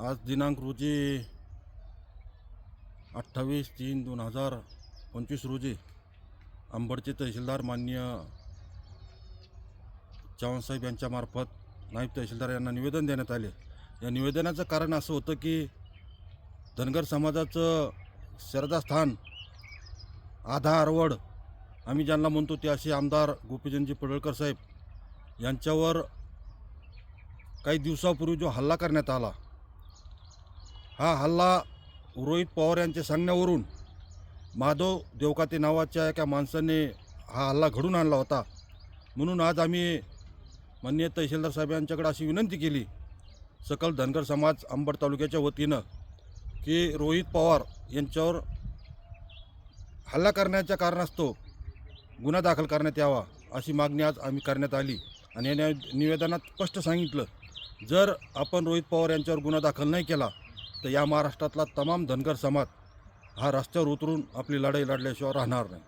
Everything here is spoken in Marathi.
आज दिनांक रोजी अठ्ठावीस तीन दोन हजार पंचवीस रोजी अंबडचे तहसीलदार मान्य चव्हाणसाहेब यांच्यामार्फत नाईब तहसीलदार यांना निवेदन देण्यात आले. या निवेदनाचं कारण असं होतं की धनगर समाजाचं श्रद्धास्थान आधा आरवड आम्ही ज्यांना म्हणतो ते असे आमदार गोपीचंदजी पडळकर साहेब यांच्यावर काही दिवसापूर्वी जो हल्ला करण्यात आला हा हल्ला रोहित पवार यांच्या सांगण्यावरून माधव देवकाते नावाच्या एका माणसाने हा हल्ला घडून आणला होता. म्हणून आज आम्ही माननीय तहसीलदार साहेब यांच्याकडे अशी विनंती केली. सकल धनगर समाज अंबड तालुक्याच्या वतीनं की रोहित पवार यांच्यावर हल्ला करण्याच्या कारणास्तव गुन्हा दाखल करण्यात यावा अशी मागणी आज आम्ही करण्यात आली आणि या निवेदनात स्पष्ट सांगितलं. जर आपण रोहित पवार यांच्यावर गुन्हा दाखल नाही केला तर या महाराष्ट्रातला तमाम धनगर समाज हा रस्त्यावर उतरून आपली लढाई लढल्याशिवाय राहणार नाही.